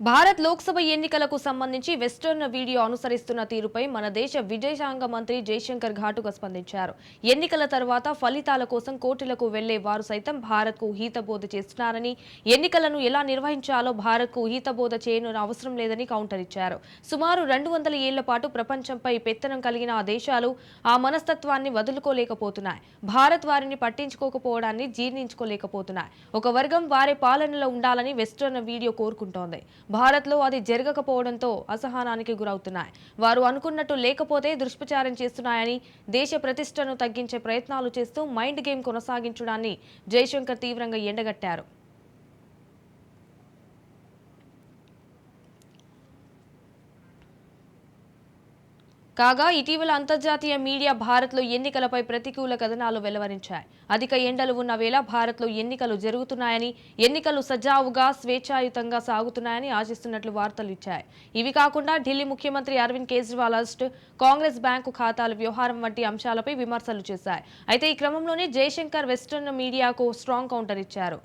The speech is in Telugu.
భారత్ లోక్సభ ఎన్నికలకు సంబంధించి వెస్టర్న్ వీడియో అనుసరిస్తున్న తీరుపై మన దేశ విదేశాంగ మంత్రి జైశంకర్ ఘాటుగా స్పందించారు. ఎన్నికల తర్వాత ఫలితాల కోసం కోర్టులకు వెళ్ళే వారు సైతం భారత్కు హితబోధ చేస్తున్నారని ఎన్నికలను ఎలా నిర్వహించాలో భారత్కు హితబోధ చేయను అవసరం లేదని కౌంటర్ ఇచ్చారు. సుమారు రెండు వందల ఏళ్ళ పాటు ప్రపంచంపై పెత్తనం కలిగిన ఆ దేశాలు ఆ మనస్తత్వాన్ని వదులుకోలేకపోతున్నాయి. భారత్ వారిని పట్టించుకోకపోవడాన్ని జీర్ణించుకోలేకపోతున్నాయి. ఒక వర్గం వారి పాలనలో ఉండాలని వెస్టర్న్ వీడియో కోరుకుంటోంది. భారత్లో అది జరగకపోవడంతో అసహనానికి గురవుతున్నాయి. వారు అనుకున్నట్టు లేకపోతే దుష్ప్రచారం చేస్తున్నాయని దేశ ప్రతిష్టను తగ్గించే ప్రయత్నాలు చేస్తూ మైండ్ గేమ్ కొనసాగించడాన్ని జయశంకర్ తీవ్రంగా ఎండగట్టారు. కాగా ఇటీవల అంతర్జాతీయ మీడియా భారత్లో ఎన్నికలపై ప్రతికూల కథనాలు వెలువరించాయి. అధిక ఎండలు ఉన్న వేళ భారత్లో ఎన్నికలు జరుగుతున్నాయని ఎన్నికలు సజావుగా స్వేచ్ఛాయుతంగా సాగుతున్నాయని ఆశిస్తున్నట్లు వార్తలు ఇచ్చాయి. ఇవి కాకుండా ఢిల్లీ ముఖ్యమంత్రి అరవింద్ కేజ్రీవాల్ అరెస్ట్ కాంగ్రెస్ బ్యాంకు ఖాతాల వ్యవహారం వంటి అంశాలపై విమర్శలు చేశాయి. అయితే ఈ క్రమంలోనే జయశంకర్ వెస్టర్న్ మీడియాకు స్ట్రాంగ్ కౌంటర్ ఇచ్చారు.